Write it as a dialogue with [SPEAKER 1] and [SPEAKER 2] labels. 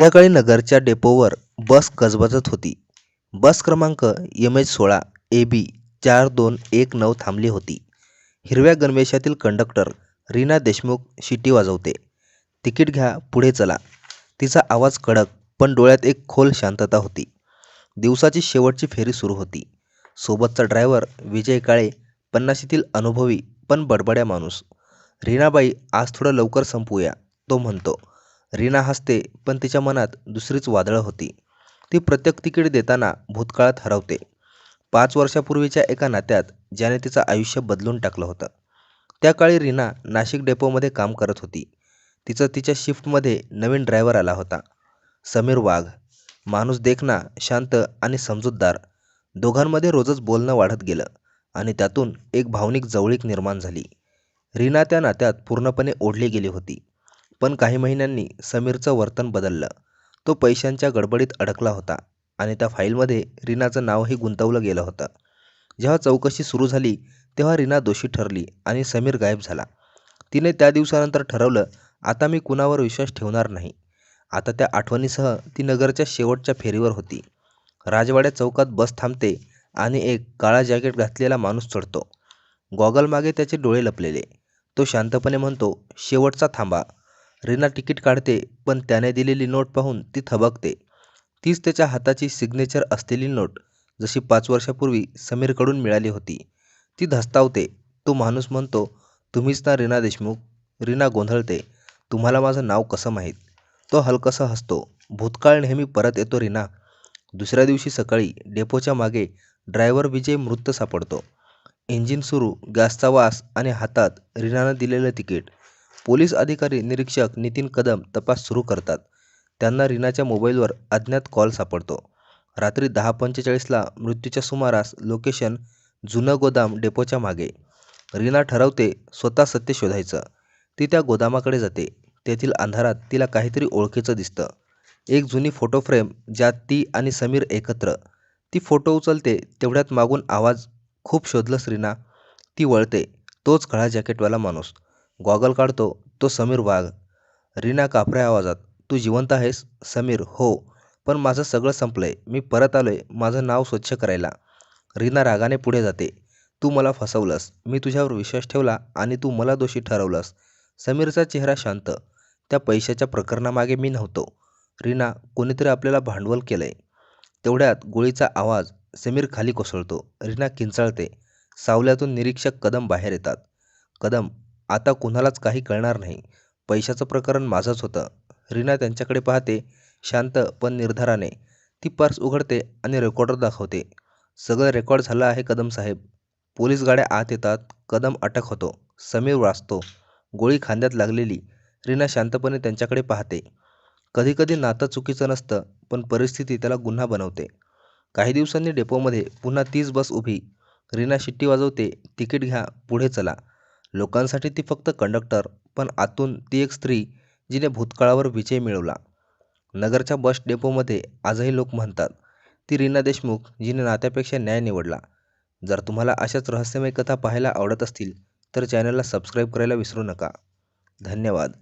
[SPEAKER 1] संध्याकाळी नगरच्या डेपोवर बस गजबजत होती. बस क्रमांक एम एच सोळा ए बी चार दोन एक नऊ थांबली होती. हिरव्या गणवेशातील कंडक्टर रीना देशमुख शिटी वाजवते. तिकीट घ्या पुढे चला. तिचा आवाज कडक पण डोळ्यात एक खोल शांतता होती. दिवसाची शेवटची फेरी सुरू होती. सोबतचा ड्रायव्हर विजय काळे पन्नाशीतील अनुभवी पण बडबड्या माणूस. रीनाबाई आज थोडं लवकर संपूया तो म्हणतो. रीना हसते पण तिच्या मनात दुसरीच वादळं होती. ती प्रत्येक तिकीट देताना भूतकाळात हरवते. पाच वर्षापूर्वीच्या एका नात्यात ज्याने तिचं आयुष्य बदलून टाकलं होतं. त्या काळी रीना नाशिक डेपोमध्ये काम करत होती. तिचं तिच्या शिफ्टमध्ये नवीन ड्रायव्हर आला होता. समीर वाघ. माणूस देखना शांत आणि समजूतदार. दोघांमध्ये रोजच बोलणं वाढत गेलं आणि त्यातून एक भावनिक जवळीक निर्माण झाली. रीना त्या नात्यात पूर्णपणे ओढली गेली होती. पण काही महिन्यांनी समीरचं वर्तन बदललं. तो पैशांच्या गडबडीत अडकला होता आणि त्या फाईलमध्ये रीनाचं नावही गुंतवलं गेलं होतं. जेव्हा चौकशी सुरू झाली तेव्हा रीना दोषी ठरली आणि समीर गायब झाला. तिने त्या दिवसानंतर ठरवलं आता मी कुणावर विश्वास ठेवणार नाही. आता त्या आठवणीसह ती नगरच्या शेवटच्या फेरीवर होती. राजवाड्या चौकात बस थांबते आणि एक काळा जॅकेट घातलेला माणूस चढतो. गॉगलमागे त्याचे डोळे लपलेले. तो शांतपणे म्हणतो शेवटचा थांबा. रीना तिकीट काढते पण त्याने दिलेली नोट पाहून ती थबकते. तीच त्याच्या हाताची सिग्नेचर असलेली नोट जशी पाच वर्षापूर्वी समीरकडून मिळाली होती. ती धस्तावते तो माणूस म्हणतो तुम्हीच ना रीना देशमुख? रीना गोंधळते. तुम्हाला माझं नाव कसं माहीत? तो हलकसा हसतो. भूतकाळ नेहमी परत येतो रीना. दुसऱ्या दिवशी सकाळी डेपोच्या मागे ड्रायव्हर विजय मृत सापडतो. इंजिन सुरू, गॅसचा वास आणि हातात रीनानं दिलेलं तिकीट. पोलीस अधिकारी निरीक्षक नितीन कदम तपास सुरू करतात. त्यांना रीनाच्या मोबाईलवर अज्ञात कॉल सापडतो. रात्री दहा पंचेचाळीसला मृत्यूच्या सुमारास लोकेशन जुनं गोदाम डेपोच्या मागे. रीना ठरवते स्वतः सत्य शोधायचं. ती त्या गोदामाकडे जाते. तेथील अंधारात तिला काहीतरी ओळखीचं दिसतं. एक जुनी फोटो फ्रेम ज्यात ती आणि समीर एकत्र. ती फोटो उचलते तेवढ्यात मागून आवाज खूप शोधलंस रीना? ती वळते. तोच खळा जॅकेटवाला माणूस. गॉगल काढतो तो समीर वाघ. रीना कापऱ्या आवाजात तू जिवंत आहेस? समीर हो. पण माझं सगळं संपलंय. मी परत आलोय माझं नाव स्वच्छ करायला. रीना रागाने पुढे जाते. तू मला फसवलंस. मी तुझ्यावर विश्वास ठेवला आणि तू मला दोषी ठरवलंस. समीरचा चेहरा शांत. त्या पैशाच्या प्रकरणामागे मी नव्हतो. रीना कोणीतरी आपल्याला भांडवल केलंय. तेवढ्यात गोळीचा आवाज. समीर खाली कोसळतो. रीना किंचाळते. सावल्यातून निरीक्षक कदम बाहेर येतात. कदम आता कुणालाच काही कळणार नाही. पैशाचं प्रकरण माझंच होतं. रीना त्यांच्याकडे पाहते. शांत पण निर्धाराने. ती पर्स उघडते आणि रेकॉर्डर दाखवते. सगळं रेकॉर्ड झालं आहे कदम साहेब. पोलीस गाड्या आत येतात. कदम अटक होतो. समीर वाचतो. गोळी खांद्यात लागलेली. रीना शांतपणे त्यांच्याकडे पाहते. कधीकधी नातं चुकीचं नसतं पण परिस्थिती त्याला गुन्हा बनवते. काही दिवसांनी डेपोमध्ये पुन्हा तीच बस उभी. रीना शिट्टी वाजवते तिकीट घ्या पुढे चला. लोकांसाठी ती फक्त कंडक्टर पण आतून ती एक स्त्री जिने भूतकाळावर विजय मिळवला. नगरच्या बस डेपोमध्ये आजही लोक म्हणतात ती रीना देशमुख जिने नात्यापेक्षा न्याय निवडला. जर तुम्हाला अशाच रहस्यमय कथा पाहायला आवडत असतील तर चॅनलला सबस्क्राईब करायला विसरू नका. धन्यवाद.